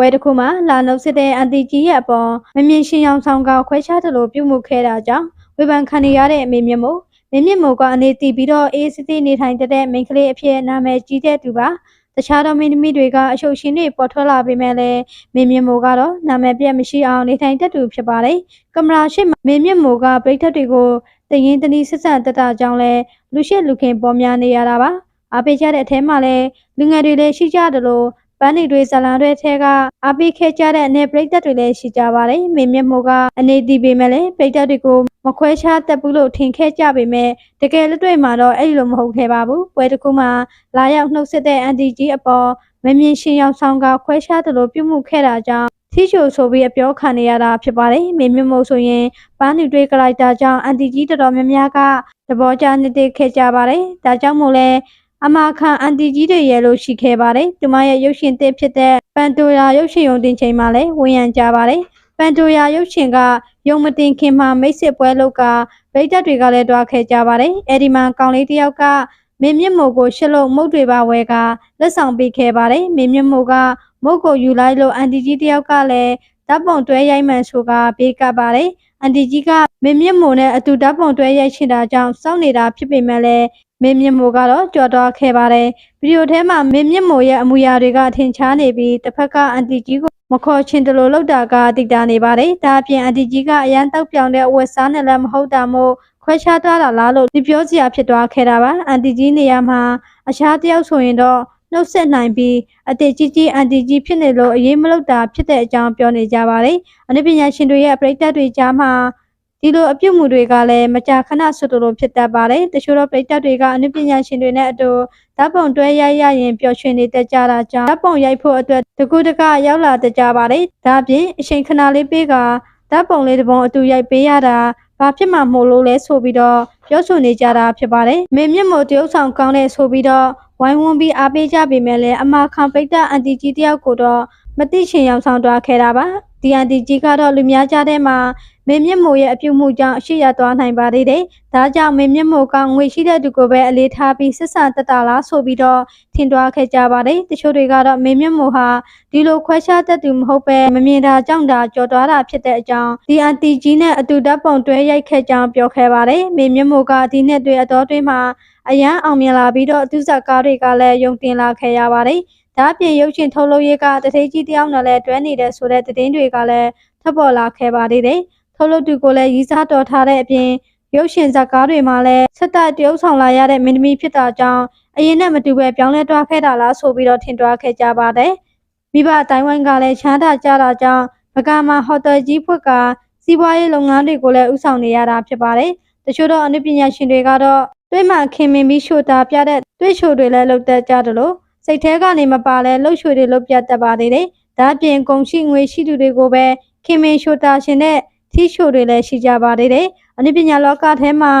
ပွဲတစ်ခုမှာလာနှုတ်စစ်တဲ့အန်တီကြီးရဲ့အပေါ်မမြင်ရှင်အောင်ဆောင်ကခွဲခြားတယ်လို့ပြုမှုခဲ့တာကြောင့်ဝေဖန်ခံနေရတဲ့အမေမြင့်မို့မင်းမြင့်မို့ကအနေတည်ပြီးတော့အေးစစ်စစ်နေထိုင်တတ်တဲ့မိန်းကလေးအဖြစ်နာမည်ကြီးတဲ့သူပါတခြားသောမင်းသမီးတွေကအရှုပ်ရှင်တွေပေါ်ထွက်လာပေမဲ့လည်းမင်းမြင့်မို့ကတော့နာမည်ပြတ်မရှိအောင်နေထိုင်တတ်သူဖြစ်ပါတယ်ကင်မရာရှိမင်းမြင့်မို့ကပြိထက်တွေကိုတရင်တနည်းဆက်ဆံတတ်တာကြောင့်လဲလူရှိလူခင်ပေါ်များနေရတာပါအားပေးကြတဲ့အထဲမှာလည်းလူငယ်တွေလည်းရှိကြတယ်လို့ ပန်းနေတွေဇလန်တွေထဲကအပိခဲကြတဲ့အနေပရိသတ်တွေလည်းရှိကြပါတယ်။မင်းမြတ်မို့ကအနေတည်ပေမဲ့လည်းပရိသတ်တွေကိုမခွဲခြားတတ်ဘူးလို့ထင်ခဲ့ကြပေမဲ့တကယ်လက်တွေ့မှာတော့အဲ့ဒီလိုမဟုတ်ခဲ့ပါဘူး။ပွဲတစ်ခုမှာလာရောက်နှုတ်ဆက်တဲ့အန်တီကြီးအပေါ်မမြင်ရှင်ရောက်ဆောင်ကခွဲခြားတယ်လို့ပြုမှုခဲ့တာကြောင့်သီချိုဆိုပြီးအပြောခံနေရတာဖြစ်ပါတယ်။မင်းမြတ်မို့ဆိုရင်ပန်းနေတွေကလိုက်တာကြောင့်အန်တီကြီးတော်တော်များများကသဘောကျနေတဲ့ခဲ့ကြပါတယ်။ဒါကြောင့်မို့လဲ အမခန်အန်တီကြီးတွေရဲ့လို့ရှိခဲ့ပါတယ်။သူမရဲ့ရုပ်ရှင်သစ်ဖြစ်တဲ့ပန်တိုရာရုပ်ရှင်ရုံတင်ချိန်မှာလည်းဝင်ရန်ကြပါတယ်။ပန်တိုရာရုပ်ရှင်ကယုံမတင်ခင်မှာမိတ်စစ်ပွဲလုပ်ကဗိတ်တက်တွေကလည်းတွားခဲ့ကြပါတယ်။အဲဒီမှာကောင်လေးတစ်ယောက်ကမင်းမြင့်မို့ကိုရှစ်လုံးမုတ်တွေပါဝဲကလက်ဆောင်ပေးခဲ့ပါတယ်။မင်းမြင့်မို့ကမုတ်ကိုယူလိုက်လို့အန်တီကြီးတစ်ယောက်ကလည်းဓာတ်ပုံတွဲရိုက်မှန်ဆိုကပေးကပ်ပါတယ်။ အန်တီကြီးကမင်းမြင့်မို့နဲ့အတူဓာတ်ပုံတွဲရိုက်ချင်တာကြောင့်စောင့်နေတာဖြစ်ပေမဲ့လည်းမင်းမြင့်မိုးကတော့ကြော်တော့ခဲ့ပါတယ်ဗီဒီယိုထဲမှာမင်းမြင့်မိုးရဲ့အမူအရာတွေကထင်ရှားနေပြီးတစ်ဖက်ကအန်တီကြီးကိုမခေါ်ချင်တယ်လို့လောက်တာကတိတာနေပါတယ်ဒါအပြင်အန်တီကြီးကအရန်တောက်ပြောင်တဲ့ဝက်စားနဲ့လည်းမဟုတ်တာမို့ခွဲခြားသွားတာလားလို့ဒီပြောစရာဖြစ်သွားခဲ့တာပါအန်တီကြီးနေရာမှာအခြားတယောက်ဆိုရင်တော့ နှုတ်ဆက်နိုင်ပြီးအတေကြီးကြီးအန်တီကြီးဖြစ်နေလို့အရေးမလို့တာဖြစ်တဲ့အကြောင်းပြောနေကြပါတယ်အနုပညာရှင်တွေရဲ့ပြိတ္တတွေကြားမှာဒီလိုအပြုတ်မှုတွေကလည်းမကြာခဏဆွတ်တော်ဖြစ်တတ်ပါတယ်။တချို့သောပရိသတ်တွေကအနုပညာရှင်တွေနဲ့အတူဓာတ်ပုံတွဲရိုက်ရရင်ပျော်ရွှင်နေတတ်ကြတာကြောင့်ဓာတ်ပုံရိုက်ဖို့အတွက်တကူတကရောက်လာတတ်ကြပါတယ်။ဒါအပြင်အချိန်ခဏလေးပေးကဓာတ်ပုံလေးတစ်ပုံအတူရိုက်ပေးရတာဘာဖြစ်မှမို့လို့လဲဆိုပြီးတော့ပြောဆိုနေကြတာဖြစ်ပါတယ်။မင်းမြင့်မို့တရုပ်ဆောင်ကောင်းတဲ့ဆိုပြီးတော့ ဝိုင်းဝန်းပြီးအားပေးကြပေမဲ့လည်းအမခံပိတ်တဲ့အန်တီကြီးတယောက်ကိုတော့မသိချင်ရောက်ဆောင်သွားခဲ့တာပါ။ဒီအန်တီကြီးကတော့လူများကြားထဲမှာမင်းမြင့်မို့ရဲ့အပြုတ်မှုကြောင့်အရှိရသွားနိုင်ပါသေးတယ်။ဒါကြောင့်မင်းမြင့်မို့ကငွေရှိတဲ့သူကိုပဲအလေးထားပြီးဆက်ဆံတက်တာလားဆိုပြီးတော့ထင်သွားခဲ့ကြပါတယ်။တချို့တွေကတော့မင်းမြင့်မို့ဟာဒီလိုခွဲခြားတတ်သူမဟုတ်ပဲမမြင်တာကြောင့်ဒါကြော်သွားတာဖြစ်တဲ့အကြောင်းဒီအန်တီကြီးနဲ့အတူဓာတ်ပုံတွဲရိုက်ခဲ့ကြောင်းပြောခဲ့ပါတယ်။မင်းမြင့်မို့ကဒီနှစ်တွေအတော်တွင်းမှာ အရန်အောင်မြင်လာပြီးတော့သူ့ဇက်ကားတွေကလည်းယုံတင်လာခဲ့ရပါတယ်။ဒါအပြင်ရုပ်ရှင်ထုတ်လုပ်ရေးကတထိတ်ကြီးတယောက်နဲ့လည်းတွဲနေတဲ့ဆိုတဲ့သတင်းတွေကလည်းထပ်ပေါ်လာခဲ့ပါသေးတယ်။ထုတ်လုပ်သူကိုလည်းရီးစားတော်ထားတဲ့အပြင်ရုပ်ရှင်ဇာတ်ကားတွေမှာလည်းဆက်တိုက်တရုပ်ဆောင်လာရတဲ့မင်းသမီးဖြစ်တာကြောင့်အရင်နဲ့မတူပဲပြောင်းလဲတွားခဲ့တာလားဆိုပြီးတော့ထင်တွားခဲ့ကြပါတယ်။မိဘအတိုင်းဝိုင်းကလည်းချမ်းသာကြတာကြောင့်ဗကာမှာဟိုတယ်ကြီးဖွက်ကစီးပွားရေးလုပ်ငန်းတွေကိုလည်းဥဆောင်နေရတာဖြစ်ပါတယ်။တချို့သောအနုပညာရှင်တွေကတော့ တွေ့မှခင်မင်ပြီးရှို့တာပြတဲ့တွေ့ချိုတွေလည်းလုပ်တတ်ကြတယ်လို့စိတ်แท้ကနေမပါလဲလှုပ်ချွေတွေလုပ်ပြတတ်ပါသေးတယ်။ဒါအပြင်ကုန်ရှိငွေရှိသူတွေကိုပဲခင်မင်ရှို့တာရှင်တဲ့ထီရှိုတွေလည်းရှိကြပါသေးတယ်။အနုပညာလောကထဲမှာ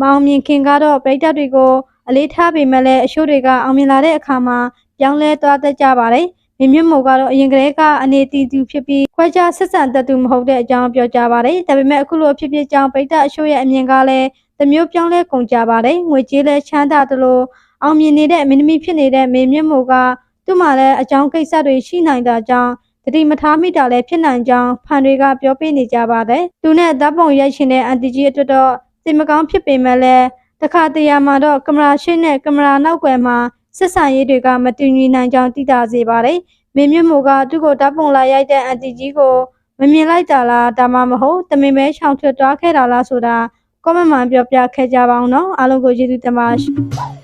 မအောင်မြင်ခင်ကတော့ပြိတ္တတွေကိုအလေးထားပေမဲ့လည်းအရှိုးတွေကအောင်မြင်လာတဲ့အခါမှာပြောင်းလဲသွားတတ်ကြပါတယ်။မြင့်မြင့်မို့ကတော့အရင်ကတည်းကအနေတည်သူဖြစ်ပြီးခွဲခြားဆက်ဆံတတ်သူမဟုတ်တဲ့အကြောင်းပြောကြပါတယ်။ဒါပေမဲ့အခုလိုဖြစ်ဖြစ်ကြောင်းပြိတ္တအရှိုးရဲ့အမြင်ကလည်း တစ်မျိုးပြောင်းလဲကုန်ကြပါတယ်။ငွေကြေးလဲချမ်းသာသလိုအောင်မြင်နေတဲ့မင်းသမီးဖြစ်နေတဲ့မင်းမြင့်မို့ကသူ့မှာလည်းအကြောင်းကိစ္စတွေရှိနိုင်တာကြောင့်တတိမထားမိတာလည်းဖြစ်နိုင်ကြောင်းဖန်တွေကပြောပြနေကြပါတယ်။သူနဲ့ဓာတ်ပုံရိုက်ရှင်တဲ့အန်တီကြီးအတွက်တော့စိတ်မကောင်းဖြစ်ပေမဲ့လည်းတစ်ခါတရံမှာတော့ကင်မရာရှင်းနဲ့ကင်မရာနောက်ွယ်မှာဆက်ဆံရေးတွေကမတူညီနိုင်ကြောင်းသိတာစေပါတယ်။မင်းမြင့်မို့ကသူ့ကိုဓာတ်ပုံလာရိုက်တဲ့အန်တီကြီးကိုမမြင်လိုက်တာလားဒါမှမဟုတ်တမင်ပဲရှောင်ထွက်သွားခဲ့တာလားဆိုတာ comment မှာပြောပြခဲ့ကြပါအောင်နော်အားလုံးကိုကျေးဇူးတင်ပါရှင်